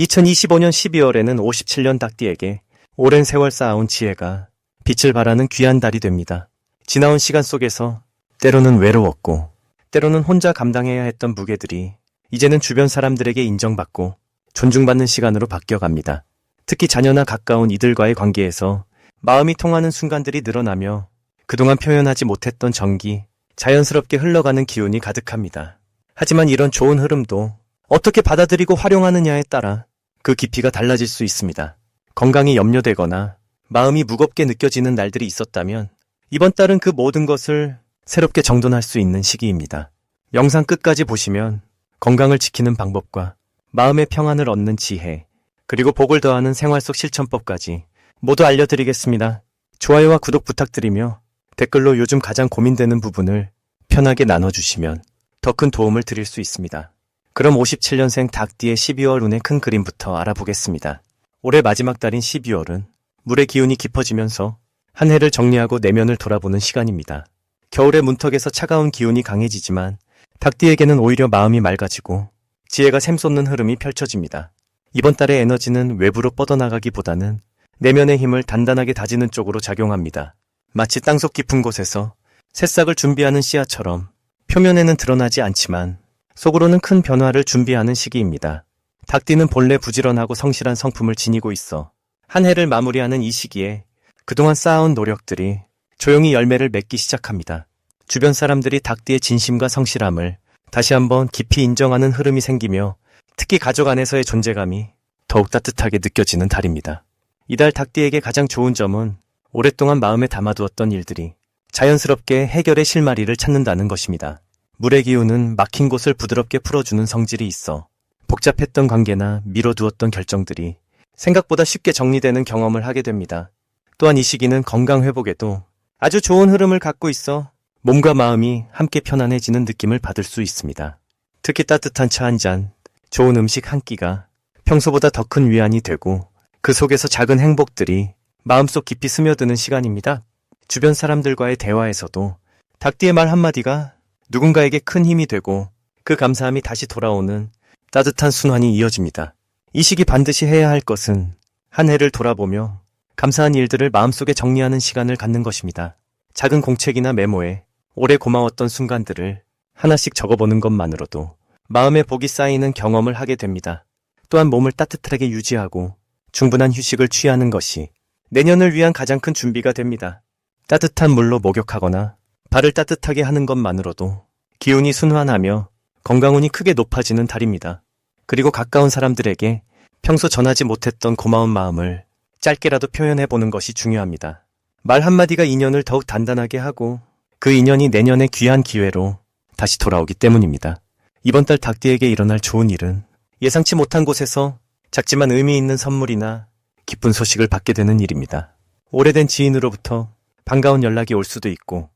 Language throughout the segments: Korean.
2025년 12월에는 57년 닭띠에게 오랜 세월 쌓아온 지혜가 빛을 발하는 귀한 달이 됩니다. 지나온 시간 속에서 때로는 외로웠고 때로는 혼자 감당해야 했던 무게들이 이제는 주변 사람들에게 인정받고 존중받는 시간으로 바뀌어갑니다. 특히 자녀나 가까운 이들과의 관계에서 마음이 통하는 순간들이 늘어나며 그동안 표현하지 못했던 정기, 자연스럽게 흘러가는 기운이 가득합니다. 하지만 이런 좋은 흐름도 어떻게 받아들이고 활용하느냐에 따라 그 깊이가 달라질 수 있습니다. 건강이 염려되거나 마음이 무겁게 느껴지는 날들이 있었다면 이번 달은 그 모든 것을 새롭게 정돈할 수 있는 시기입니다. 영상 끝까지 보시면 건강을 지키는 방법과 마음의 평안을 얻는 지혜, 그리고 복을 더하는 생활 속 실천법까지 모두 알려드리겠습니다. 좋아요와 구독 부탁드리며 댓글로 요즘 가장 고민되는 부분을 편하게 나눠주시면 더 큰 도움을 드릴 수 있습니다. 그럼 57년생 닭띠의 12월 운의 큰 그림부터 알아보겠습니다. 올해 마지막 달인 12월은 물의 기운이 깊어지면서 한 해를 정리하고 내면을 돌아보는 시간입니다. 겨울의 문턱에서 차가운 기운이 강해지지만 닭띠에게는 오히려 마음이 맑아지고 지혜가 샘솟는 흐름이 펼쳐집니다. 이번 달의 에너지는 외부로 뻗어나가기보다는 내면의 힘을 단단하게 다지는 쪽으로 작용합니다. 마치 땅속 깊은 곳에서 새싹을 준비하는 씨앗처럼 표면에는 드러나지 않지만 속으로는 큰 변화를 준비하는 시기입니다. 닭띠는 본래 부지런하고 성실한 성품을 지니고 있어 한 해를 마무리하는 이 시기에 그동안 쌓아온 노력들이 조용히 열매를 맺기 시작합니다. 주변 사람들이 닭띠의 진심과 성실함을 다시 한번 깊이 인정하는 흐름이 생기며 특히 가족 안에서의 존재감이 더욱 따뜻하게 느껴지는 달입니다. 이달 닭띠에게 가장 좋은 점은 오랫동안 마음에 담아두었던 일들이 자연스럽게 해결의 실마리를 찾는다는 것입니다. 물의 기운은 막힌 곳을 부드럽게 풀어주는 성질이 있어 복잡했던 관계나 미뤄두었던 결정들이 생각보다 쉽게 정리되는 경험을 하게 됩니다. 또한 이 시기는 건강 회복에도 아주 좋은 흐름을 갖고 있어 몸과 마음이 함께 편안해지는 느낌을 받을 수 있습니다. 특히 따뜻한 차 한 잔, 좋은 음식 한 끼가 평소보다 더 큰 위안이 되고 그 속에서 작은 행복들이 마음속 깊이 스며드는 시간입니다. 주변 사람들과의 대화에서도 닭띠의 말 한마디가 누군가에게 큰 힘이 되고 그 감사함이 다시 돌아오는 따뜻한 순환이 이어집니다. 이 시기 반드시 해야 할 것은 한 해를 돌아보며 감사한 일들을 마음속에 정리하는 시간을 갖는 것입니다. 작은 공책이나 메모에 오래 고마웠던 순간들을 하나씩 적어보는 것만으로도 마음에 복이 쌓이는 경험을 하게 됩니다. 또한 몸을 따뜻하게 유지하고 충분한 휴식을 취하는 것이 내년을 위한 가장 큰 준비가 됩니다. 따뜻한 물로 목욕하거나 발을 따뜻하게 하는 것만으로도 기운이 순환하며 건강운이 크게 높아지는 달입니다. 그리고 가까운 사람들에게 평소 전하지 못했던 고마운 마음을 짧게라도 표현해 보는 것이 중요합니다. 말 한마디가 인연을 더욱 단단하게 하고 그 인연이 내년의 귀한 기회로 다시 돌아오기 때문입니다. 이번 달 닭띠에게 일어날 좋은 일은 예상치 못한 곳에서 작지만 의미 있는 선물이나 기쁜 소식을 받게 되는 일입니다. 오래된 지인으로부터 반가운 연락이 올 수도 있고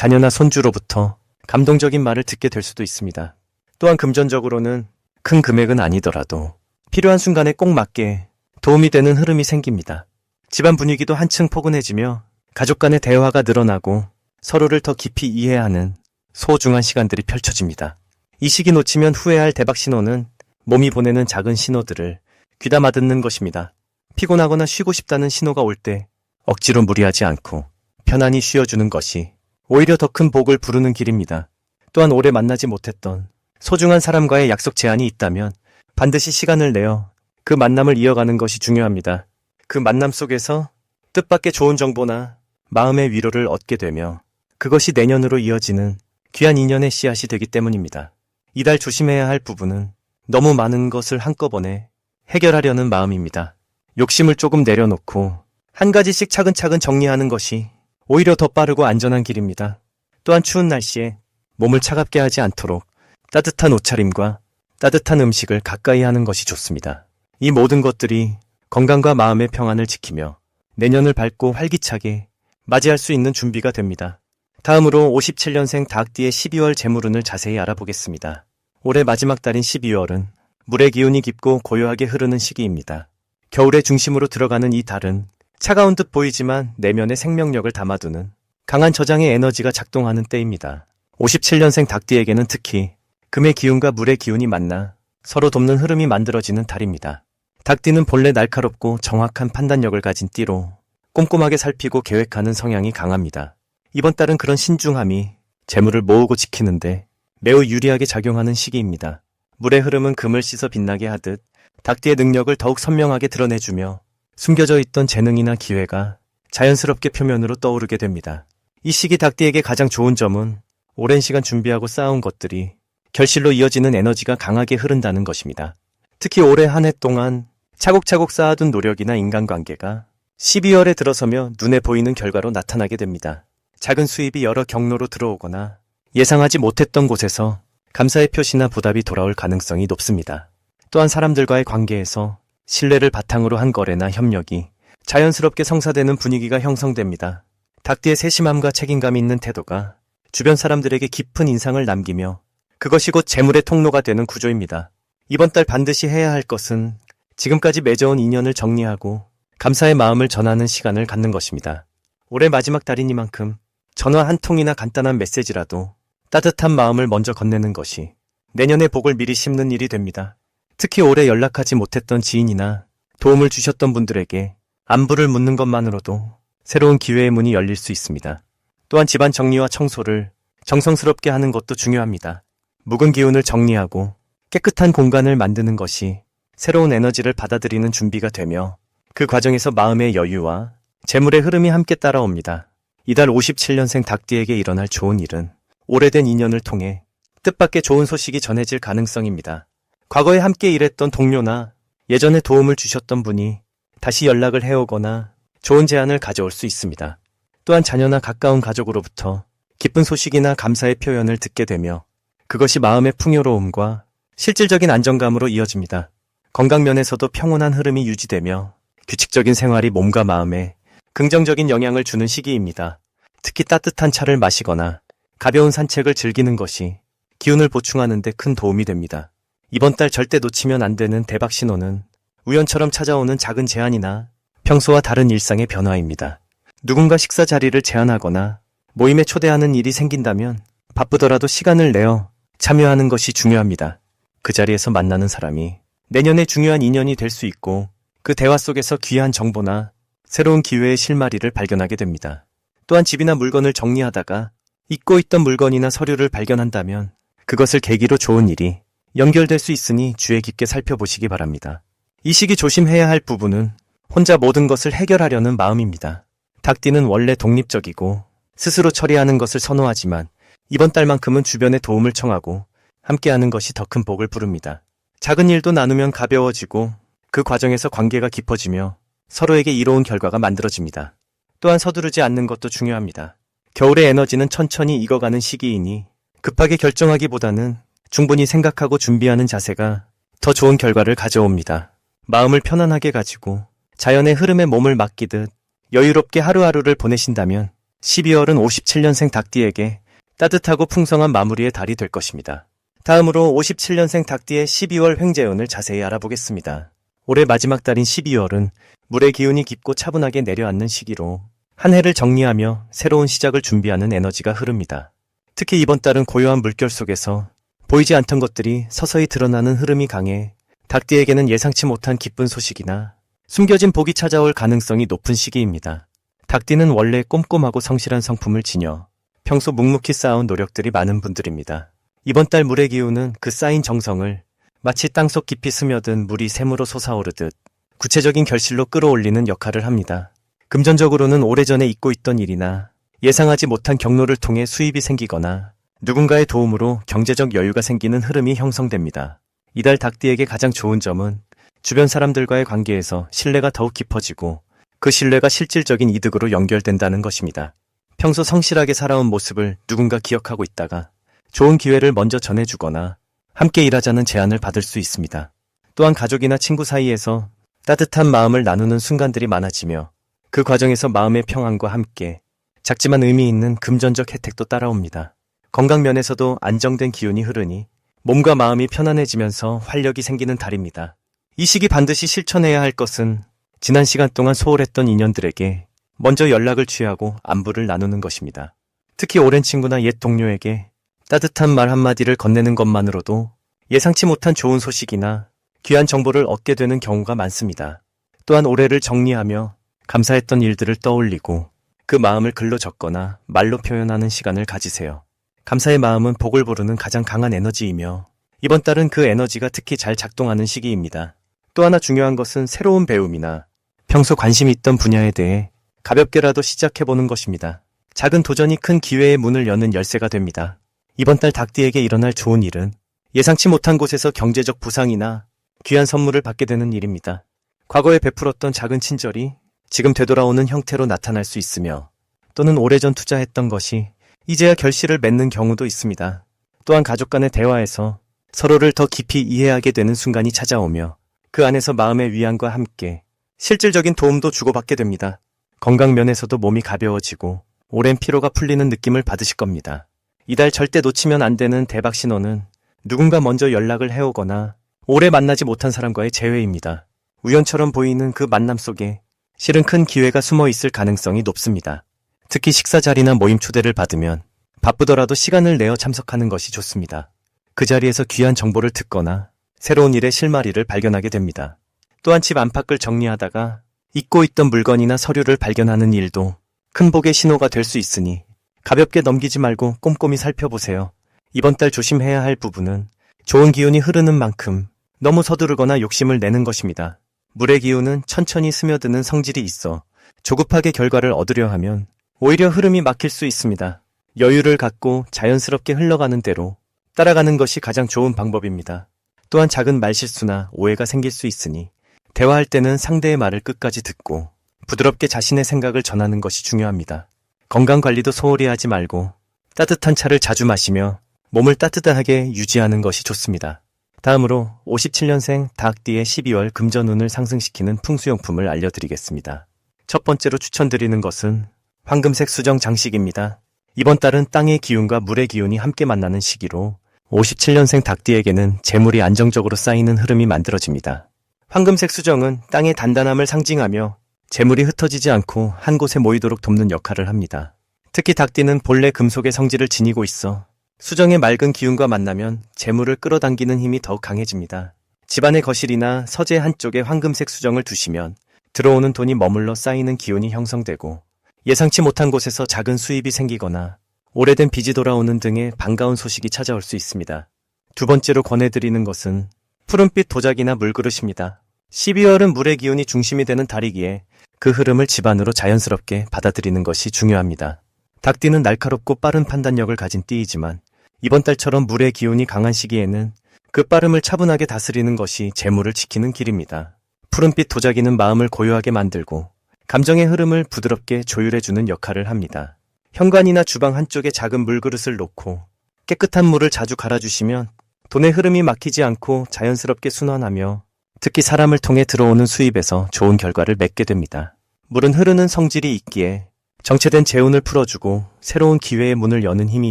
자녀나 손주로부터 감동적인 말을 듣게 될 수도 있습니다. 또한 금전적으로는 큰 금액은 아니더라도 필요한 순간에 꼭 맞게 도움이 되는 흐름이 생깁니다. 집안 분위기도 한층 포근해지며 가족 간의 대화가 늘어나고 서로를 더 깊이 이해하는 소중한 시간들이 펼쳐집니다. 이 시기 놓치면 후회할 대박 신호는 몸이 보내는 작은 신호들을 귀담아 듣는 것입니다. 피곤하거나 쉬고 싶다는 신호가 올 때 억지로 무리하지 않고 편안히 쉬어주는 것이 오히려 더 큰 복을 부르는 길입니다. 또한 오래 만나지 못했던 소중한 사람과의 약속 제한이 있다면 반드시 시간을 내어 그 만남을 이어가는 것이 중요합니다. 그 만남 속에서 뜻밖의 좋은 정보나 마음의 위로를 얻게 되며 그것이 내년으로 이어지는 귀한 인연의 씨앗이 되기 때문입니다. 이달 조심해야 할 부분은 너무 많은 것을 한꺼번에 해결하려는 마음입니다. 욕심을 조금 내려놓고 한 가지씩 차근차근 정리하는 것이 오히려 더 빠르고 안전한 길입니다. 또한 추운 날씨에 몸을 차갑게 하지 않도록 따뜻한 옷차림과 따뜻한 음식을 가까이 하는 것이 좋습니다. 이 모든 것들이 건강과 마음의 평안을 지키며 내년을 밝고 활기차게 맞이할 수 있는 준비가 됩니다. 다음으로 57년생 닭띠의 12월 재물운을 자세히 알아보겠습니다. 올해 마지막 달인 12월은 물의 기운이 깊고 고요하게 흐르는 시기입니다. 겨울의 중심으로 들어가는 이 달은 차가운 듯 보이지만 내면의 생명력을 담아두는 강한 저장의 에너지가 작동하는 때입니다. 57년생 닭띠에게는 특히 금의 기운과 물의 기운이 만나 서로 돕는 흐름이 만들어지는 달입니다. 닭띠는 본래 날카롭고 정확한 판단력을 가진 띠로 꼼꼼하게 살피고 계획하는 성향이 강합니다. 이번 달은 그런 신중함이 재물을 모으고 지키는데 매우 유리하게 작용하는 시기입니다. 물의 흐름은 금을 씻어 빛나게 하듯 닭띠의 능력을 더욱 선명하게 드러내주며 숨겨져 있던 재능이나 기회가 자연스럽게 표면으로 떠오르게 됩니다. 이 시기 닭띠에게 가장 좋은 점은 오랜 시간 준비하고 쌓아온 것들이 결실로 이어지는 에너지가 강하게 흐른다는 것입니다. 특히 올해 한 해 동안 차곡차곡 쌓아둔 노력이나 인간관계가 12월에 들어서며 눈에 보이는 결과로 나타나게 됩니다. 작은 수입이 여러 경로로 들어오거나 예상하지 못했던 곳에서 감사의 표시나 보답이 돌아올 가능성이 높습니다. 또한 사람들과의 관계에서 신뢰를 바탕으로 한 거래나 협력이 자연스럽게 성사되는 분위기가 형성됩니다. 닭띠의 세심함과 책임감 있는 태도가 주변 사람들에게 깊은 인상을 남기며 그것이 곧 재물의 통로가 되는 구조입니다. 이번 달 반드시 해야 할 것은 지금까지 맺어온 인연을 정리하고 감사의 마음을 전하는 시간을 갖는 것입니다. 올해 마지막 달이니만큼 전화 한 통이나 간단한 메시지라도 따뜻한 마음을 먼저 건네는 것이 내년의 복을 미리 심는 일이 됩니다. 특히 올해 연락하지 못했던 지인이나 도움을 주셨던 분들에게 안부를 묻는 것만으로도 새로운 기회의 문이 열릴 수 있습니다. 또한 집안 정리와 청소를 정성스럽게 하는 것도 중요합니다. 묵은 기운을 정리하고 깨끗한 공간을 만드는 것이 새로운 에너지를 받아들이는 준비가 되며 그 과정에서 마음의 여유와 재물의 흐름이 함께 따라옵니다. 이달 57년생 닭띠에게 일어날 좋은 일은 오래된 인연을 통해 뜻밖의 좋은 소식이 전해질 가능성입니다. 과거에 함께 일했던 동료나 예전에 도움을 주셨던 분이 다시 연락을 해오거나 좋은 제안을 가져올 수 있습니다. 또한 자녀나 가까운 가족으로부터 기쁜 소식이나 감사의 표현을 듣게 되며 그것이 마음의 풍요로움과 실질적인 안정감으로 이어집니다. 건강 면에서도 평온한 흐름이 유지되며 규칙적인 생활이 몸과 마음에 긍정적인 영향을 주는 시기입니다. 특히 따뜻한 차를 마시거나 가벼운 산책을 즐기는 것이 기운을 보충하는 데 큰 도움이 됩니다. 이번 달 절대 놓치면 안 되는 대박 신호는 우연처럼 찾아오는 작은 제안이나 평소와 다른 일상의 변화입니다. 누군가 식사 자리를 제안하거나 모임에 초대하는 일이 생긴다면 바쁘더라도 시간을 내어 참여하는 것이 중요합니다. 그 자리에서 만나는 사람이 내년에 중요한 인연이 될 수 있고 그 대화 속에서 귀한 정보나 새로운 기회의 실마리를 발견하게 됩니다. 또한 집이나 물건을 정리하다가 잊고 있던 물건이나 서류를 발견한다면 그것을 계기로 좋은 일이 연결될 수 있으니 주의 깊게 살펴보시기 바랍니다. 이 시기 조심해야 할 부분은 혼자 모든 것을 해결하려는 마음입니다. 닭띠는 원래 독립적이고 스스로 처리하는 것을 선호하지만 이번 달만큼은 주변의 도움을 청하고 함께하는 것이 더 큰 복을 부릅니다. 작은 일도 나누면 가벼워지고 그 과정에서 관계가 깊어지며 서로에게 이로운 결과가 만들어집니다. 또한 서두르지 않는 것도 중요합니다. 겨울의 에너지는 천천히 익어가는 시기이니 급하게 결정하기보다는 충분히 생각하고 준비하는 자세가 더 좋은 결과를 가져옵니다. 마음을 편안하게 가지고 자연의 흐름에 몸을 맡기듯 여유롭게 하루하루를 보내신다면 12월은 57년생 닭띠에게 따뜻하고 풍성한 마무리의 달이 될 것입니다. 다음으로 57년생 닭띠의 12월 횡재운을 자세히 알아보겠습니다. 올해 마지막 달인 12월은 물의 기운이 깊고 차분하게 내려앉는 시기로 한 해를 정리하며 새로운 시작을 준비하는 에너지가 흐릅니다. 특히 이번 달은 고요한 물결 속에서 보이지 않던 것들이 서서히 드러나는 흐름이 강해 닭띠에게는 예상치 못한 기쁜 소식이나 숨겨진 복이 찾아올 가능성이 높은 시기입니다. 닭띠는 원래 꼼꼼하고 성실한 성품을 지녀 평소 묵묵히 쌓아온 노력들이 많은 분들입니다. 이번 달 물의 기운은 그 쌓인 정성을 마치 땅속 깊이 스며든 물이 샘으로 솟아오르듯 구체적인 결실로 끌어올리는 역할을 합니다. 금전적으로는 오래전에 잊고 있던 일이나 예상하지 못한 경로를 통해 수입이 생기거나 누군가의 도움으로 경제적 여유가 생기는 흐름이 형성됩니다. 이달 닭띠에게 가장 좋은 점은 주변 사람들과의 관계에서 신뢰가 더욱 깊어지고 그 신뢰가 실질적인 이득으로 연결된다는 것입니다. 평소 성실하게 살아온 모습을 누군가 기억하고 있다가 좋은 기회를 먼저 전해주거나 함께 일하자는 제안을 받을 수 있습니다. 또한 가족이나 친구 사이에서 따뜻한 마음을 나누는 순간들이 많아지며 그 과정에서 마음의 평안과 함께 작지만 의미 있는 금전적 혜택도 따라옵니다. 건강 면에서도 안정된 기운이 흐르니 몸과 마음이 편안해지면서 활력이 생기는 달입니다. 이 시기 반드시 실천해야 할 것은 지난 시간 동안 소홀했던 인연들에게 먼저 연락을 취하고 안부를 나누는 것입니다. 특히 오랜 친구나 옛 동료에게 따뜻한 말 한마디를 건네는 것만으로도 예상치 못한 좋은 소식이나 귀한 정보를 얻게 되는 경우가 많습니다. 또한 올해를 정리하며 감사했던 일들을 떠올리고 그 마음을 글로 적거나 말로 표현하는 시간을 가지세요. 감사의 마음은 복을 부르는 가장 강한 에너지이며 이번 달은 그 에너지가 특히 잘 작동하는 시기입니다. 또 하나 중요한 것은 새로운 배움이나 평소 관심이 있던 분야에 대해 가볍게라도 시작해보는 것입니다. 작은 도전이 큰 기회의 문을 여는 열쇠가 됩니다. 이번 달 닭띠에게 일어날 좋은 일은 예상치 못한 곳에서 경제적 보상이나 귀한 선물을 받게 되는 일입니다. 과거에 베풀었던 작은 친절이 지금 되돌아오는 형태로 나타날 수 있으며 또는 오래전 투자했던 것이 이제야 결실을 맺는 경우도 있습니다. 또한 가족 간의 대화에서 서로를 더 깊이 이해하게 되는 순간이 찾아오며 그 안에서 마음의 위안과 함께 실질적인 도움도 주고받게 됩니다. 건강 면에서도 몸이 가벼워지고 오랜 피로가 풀리는 느낌을 받으실 겁니다. 이달 절대 놓치면 안 되는 대박 신호는 누군가 먼저 연락을 해오거나 오래 만나지 못한 사람과의 재회입니다. 우연처럼 보이는 그 만남 속에 실은 큰 기회가 숨어 있을 가능성이 높습니다. 특히 식사 자리나 모임 초대를 받으면 바쁘더라도 시간을 내어 참석하는 것이 좋습니다. 그 자리에서 귀한 정보를 듣거나 새로운 일의 실마리를 발견하게 됩니다. 또한 집 안팎을 정리하다가 잊고 있던 물건이나 서류를 발견하는 일도 큰 복의 신호가 될 수 있으니 가볍게 넘기지 말고 꼼꼼히 살펴보세요. 이번 달 조심해야 할 부분은 좋은 기운이 흐르는 만큼 너무 서두르거나 욕심을 내는 것입니다. 물의 기운은 천천히 스며드는 성질이 있어 조급하게 결과를 얻으려 하면 오히려 흐름이 막힐 수 있습니다. 여유를 갖고 자연스럽게 흘러가는 대로 따라가는 것이 가장 좋은 방법입니다. 또한 작은 말실수나 오해가 생길 수 있으니 대화할 때는 상대의 말을 끝까지 듣고 부드럽게 자신의 생각을 전하는 것이 중요합니다. 건강 관리도 소홀히 하지 말고 따뜻한 차를 자주 마시며 몸을 따뜻하게 유지하는 것이 좋습니다. 다음으로 57년생 닭띠의 12월 금전운을 상승시키는 풍수용품을 알려드리겠습니다. 첫 번째로 추천드리는 것은 황금색 수정 장식입니다. 이번 달은 땅의 기운과 물의 기운이 함께 만나는 시기로 57년생 닭띠에게는 재물이 안정적으로 쌓이는 흐름이 만들어집니다. 황금색 수정은 땅의 단단함을 상징하며 재물이 흩어지지 않고 한 곳에 모이도록 돕는 역할을 합니다. 특히 닭띠는 본래 금속의 성질을 지니고 있어 수정의 맑은 기운과 만나면 재물을 끌어당기는 힘이 더욱 강해집니다. 집안의 거실이나 서재 한쪽에 황금색 수정을 두시면 들어오는 돈이 머물러 쌓이는 기운이 형성되고 예상치 못한 곳에서 작은 수입이 생기거나 오래된 빚이 돌아오는 등의 반가운 소식이 찾아올 수 있습니다. 두 번째로 권해드리는 것은 푸른빛 도자기나 물그릇입니다. 12월은 물의 기운이 중심이 되는 달이기에 그 흐름을 집안으로 자연스럽게 받아들이는 것이 중요합니다. 닭띠는 날카롭고 빠른 판단력을 가진 띠이지만 이번 달처럼 물의 기운이 강한 시기에는 그 빠름을 차분하게 다스리는 것이 재물을 지키는 길입니다. 푸른빛 도자기는 마음을 고요하게 만들고 감정의 흐름을 부드럽게 조율해주는 역할을 합니다. 현관이나 주방 한쪽에 작은 물그릇을 놓고 깨끗한 물을 자주 갈아주시면 돈의 흐름이 막히지 않고 자연스럽게 순환하며 특히 사람을 통해 들어오는 수입에서 좋은 결과를 맺게 됩니다. 물은 흐르는 성질이 있기에 정체된 재운을 풀어주고 새로운 기회의 문을 여는 힘이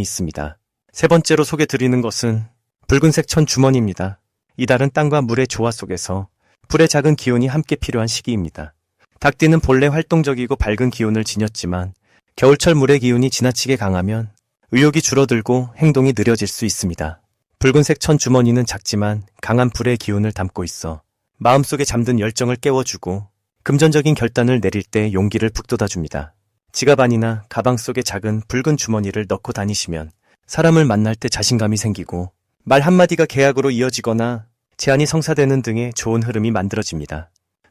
있습니다. 세 번째로 소개 드리는 것은 붉은색 천 주머니입니다. 이달은 땅과 물의 조화 속에서 불의 작은 기운이 함께 필요한 시기입니다. 닭띠는 본래 활동적이고 밝은 기운을 지녔지만 겨울철 물의 기운이 지나치게 강하면 의욕이 줄어들고 행동이 느려질 수 있습니다. 붉은색 천 주머니는 작지만 강한 불의 기운을 담고 있어 마음속에 잠든 열정을 깨워주고 금전적인 결단을 내릴 때 용기를 북돋아줍니다. 지갑 안이나 가방 속에 작은 붉은 주머니를 넣고 다니시면 사람을 만날 때 자신감이 생기고 말 한마디가 계약으로 이어지거나 제안이 성사되는 등의 좋은 흐름이 만들어집니다.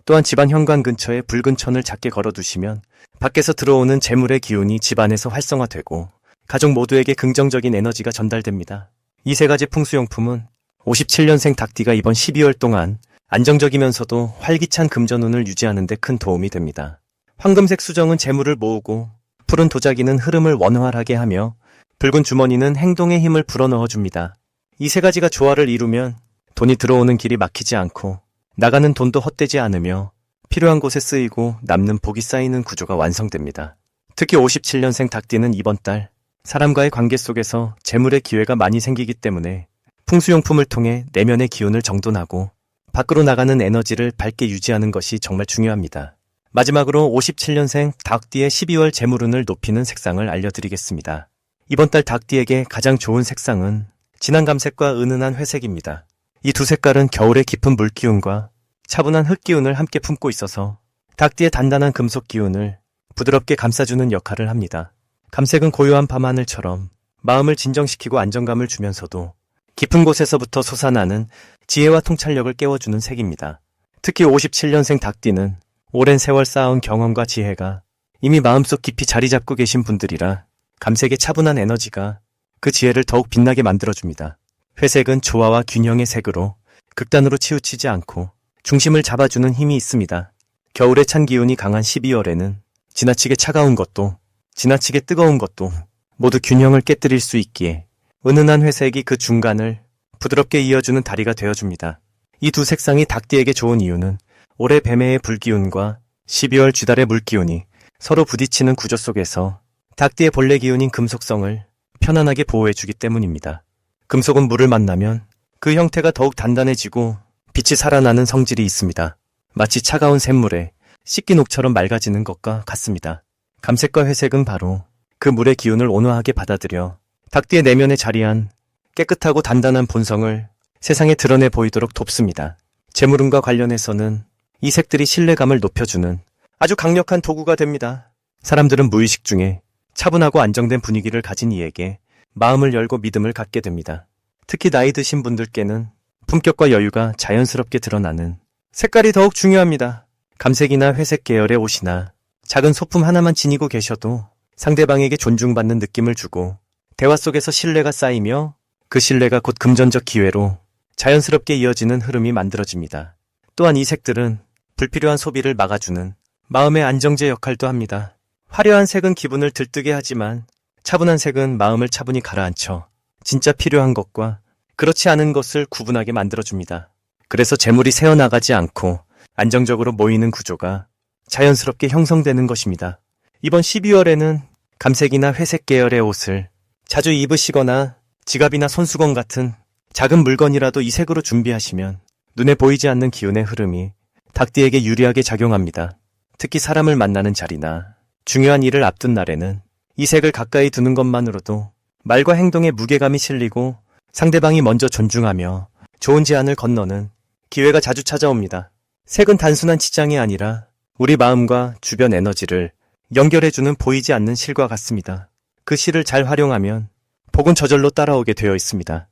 또한 집안 현관 근처에 붉은 천을 작게 걸어두시면 밖에서 들어오는 재물의 기운이 집안에서 활성화되고 가족 모두에게 긍정적인 에너지가 전달됩니다. 이 세 가지 풍수용품은 57년생 닭띠가 이번 12월 동안 안정적이면서도 활기찬 금전운을 유지하는 데 큰 도움이 됩니다. 황금색 수정은 재물을 모으고 푸른 도자기는 흐름을 원활하게 하며 붉은 주머니는 행동의 힘을 불어넣어 줍니다. 이 세 가지가 조화를 이루면 돈이 들어오는 길이 막히지 않고 나가는 돈도 헛되지 않으며 필요한 곳에 쓰이고 남는 복이 쌓이는 구조가 완성됩니다. 특히 57년생 닭띠는 이번 달 사람과의 관계 속에서 재물의 기회가 많이 생기기 때문에 풍수용품을 통해 내면의 기운을 정돈하고 밖으로 나가는 에너지를 밝게 유지하는 것이 정말 중요합니다. 마지막으로 57년생 닭띠의 12월 재물운을 높이는 색상을 알려드리겠습니다. 이번 달 닭띠에게 가장 좋은 색상은 진한 감색과 은은한 회색입니다. 이 두 색깔은 겨울의 깊은 물 기운과 차분한 흙 기운을 함께 품고 있어서 닭띠의 단단한 금속 기운을 부드럽게 감싸주는 역할을 합니다. 감색은 고요한 밤하늘처럼 마음을 진정시키고 안정감을 주면서도 깊은 곳에서부터 솟아나는 지혜와 통찰력을 깨워주는 색입니다. 특히 57년생 닭띠는 오랜 세월 쌓아온 경험과 지혜가 이미 마음속 깊이 자리 잡고 계신 분들이라 감색의 차분한 에너지가 그 지혜를 더욱 빛나게 만들어줍니다. 회색은 조화와 균형의 색으로 극단으로 치우치지 않고 중심을 잡아주는 힘이 있습니다. 겨울의 찬 기운이 강한 12월에는 지나치게 차가운 것도 지나치게 뜨거운 것도 모두 균형을 깨뜨릴 수 있기에 은은한 회색이 그 중간을 부드럽게 이어주는 다리가 되어줍니다. 이 두 색상이 닭띠에게 좋은 이유는 올해 뱀해의 불기운과 12월 쥐달의 물기운이 서로 부딪히는 구조 속에서 닭띠의 본래 기운인 금속성을 편안하게 보호해주기 때문입니다. 금속은 물을 만나면 그 형태가 더욱 단단해지고 빛이 살아나는 성질이 있습니다. 마치 차가운 샘물에 씻긴 옥처럼 맑아지는 것과 같습니다. 감색과 회색은 바로 그 물의 기운을 온화하게 받아들여 닭띠의 내면에 자리한 깨끗하고 단단한 본성을 세상에 드러내 보이도록 돕습니다. 재물운과 관련해서는 이 색들이 신뢰감을 높여주는 아주 강력한 도구가 됩니다. 사람들은 무의식 중에 차분하고 안정된 분위기를 가진 이에게 마음을 열고 믿음을 갖게 됩니다. 특히 나이 드신 분들께는 품격과 여유가 자연스럽게 드러나는 색깔이 더욱 중요합니다. 감색이나 회색 계열의 옷이나 작은 소품 하나만 지니고 계셔도 상대방에게 존중받는 느낌을 주고 대화 속에서 신뢰가 쌓이며 그 신뢰가 곧 금전적 기회로 자연스럽게 이어지는 흐름이 만들어집니다. 또한 이 색들은 불필요한 소비를 막아주는 마음의 안정제 역할도 합니다. 화려한 색은 기분을 들뜨게 하지만 차분한 색은 마음을 차분히 가라앉혀 진짜 필요한 것과 그렇지 않은 것을 구분하게 만들어줍니다. 그래서 재물이 새어나가지 않고 안정적으로 모이는 구조가 자연스럽게 형성되는 것입니다. 이번 12월에는 감색이나 회색 계열의 옷을 자주 입으시거나 지갑이나 손수건 같은 작은 물건이라도 이 색으로 준비하시면 눈에 보이지 않는 기운의 흐름이 닭띠에게 유리하게 작용합니다. 특히 사람을 만나는 자리나 중요한 일을 앞둔 날에는 이 색을 가까이 두는 것만으로도 말과 행동에 무게감이 실리고 상대방이 먼저 존중하며 좋은 제안을 건너는 기회가 자주 찾아옵니다. 색은 단순한 치장이 아니라 우리 마음과 주변 에너지를 연결해주는 보이지 않는 실과 같습니다. 그 실을 잘 활용하면 복은 저절로 따라오게 되어 있습니다.